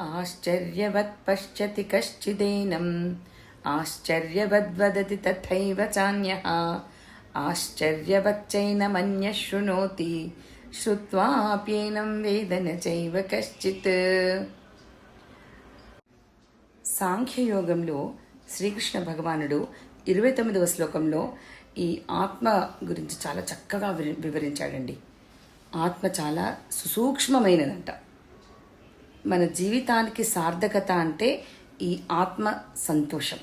ఆశ్చర్యవత్ పశ్యతి కశ్చిదేనం ఆశ్చర్యవద్వదతి తథైవ చాన్యः ఆశ్చర్యవచ్చైనమన్య శృణోతి శ్రుత్వాప్యేనం వేదన చైవ కశ్చిత్ సాంఖ్యయోగంలో శ్రీకృష్ణ భగవానుడు ఇరవై తొమ్మిదవ శ్లోకంలో ఈ ఆత్మ గురించి చాలా చక్కగా వివరించాడండి. ఆత్మ చాలా సుసూక్ష్మమైనదంట. మన జీవితానికి సార్థకత అంటే ఈ ఆత్మ సంతోషం.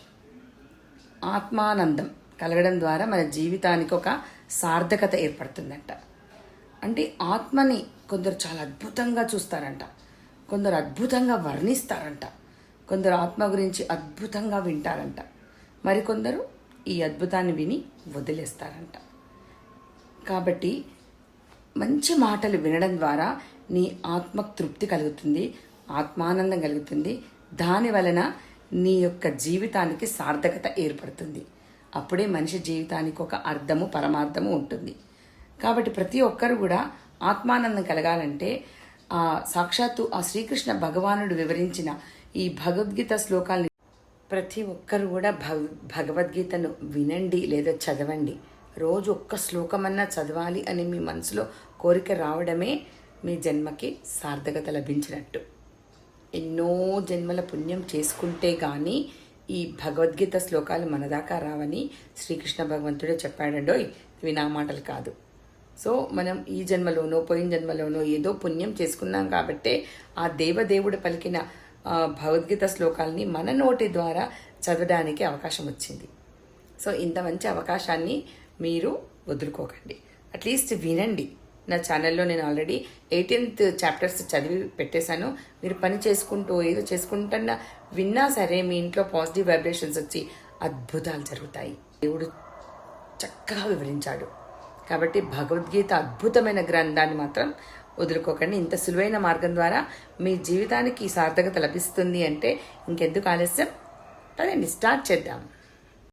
ఆత్మానందం కలగడం ద్వారా మన జీవితానికి ఒక సార్థకత ఏర్పడుతుందంట. అంటే ఆత్మని కొందరు చాలా అద్భుతంగా చూస్తారంట. కొందరు అద్భుతంగా వర్ణిస్తారంట. కొందరు ఆత్మ గురించి అద్భుతంగా వింటారంట. మరికొందరు ఈ అద్భుతాన్ని విని వదిలేస్తారంట. కాబట్టి మంచి మాటలు వినడం ద్వారా నీ ఆత్మ తృప్తి కలుగుతుంది. ఆత్మానందం కలుగుతుంది. దాని వలన నీ యొక్క జీవితానికి సార్థకత ఏర్పడుతుంది. అప్పుడే మనిషి జీవితానికి ఒక అర్థము పరమార్థము ఉంటుంది. కాబట్టి ప్రతి ఒక్కరు కూడా ఆత్మానందం కలగాలంటే ఆ సాక్షాత్తు ఆ శ్రీకృష్ణ భగవానుడు వివరించిన ఈ భగవద్గీత శ్లోకాల్ని ప్రతి ఒక్కరు కూడా భగ భగవద్గీతను వినండి లేదా చదవండి. రోజు ఒక్క శ్లోకమన్నా చదవాలి అని మీ మనసులో కోరిక రావడమే మీ జన్మకి సార్థకత లభించినట్టు. ఎన్నో జన్మల పుణ్యం చేసుకుంటే కానీ ఈ భగవద్గీత శ్లోకాలు మన దాకా రావని శ్రీకృష్ణ భగవంతుడే చెప్పాడండోయ్ ఇవి నా మాటలు కాదు. సో మనం ఈ జన్మలోనో పోయిన జన్మలోనో ఏదో పుణ్యం చేసుకున్నాం కాబట్టే ఆ దేవదేవుడు పలికిన భగవద్గీత శ్లోకాల్ని మన నోటి ద్వారా చదవడానికి అవకాశం వచ్చింది. సో ఇంత మంచి అవకాశాన్ని మీరు వదులుకోకండి. అట్లీస్ట్ వినండి. నా ఛానల్లో నేను ఆల్రెడీ ఎయిటీన్త్ చాప్టర్స్ చదివి పెట్టేశాను. మీరు పని చేసుకుంటూ ఏదో చేసుకుంటున్నా విన్నా సరే మీ ఇంట్లో పాజిటివ్ వైబ్రేషన్స్ వచ్చి అద్భుతాలు జరుగుతాయి. దేవుడు చక్కగా వివరించాడు. కాబట్టి భగవద్గీత అద్భుతమైన గ్రంథాన్ని మాత్రం వదులుకోకండి. ఇంత సులువైన మార్గం ద్వారా మీ జీవితానికి ఈ సార్థకత లభిస్తుంది అంటే ఇంకెందుకు ఆలస్యం? పదండి స్టార్ట్ చేద్దాం.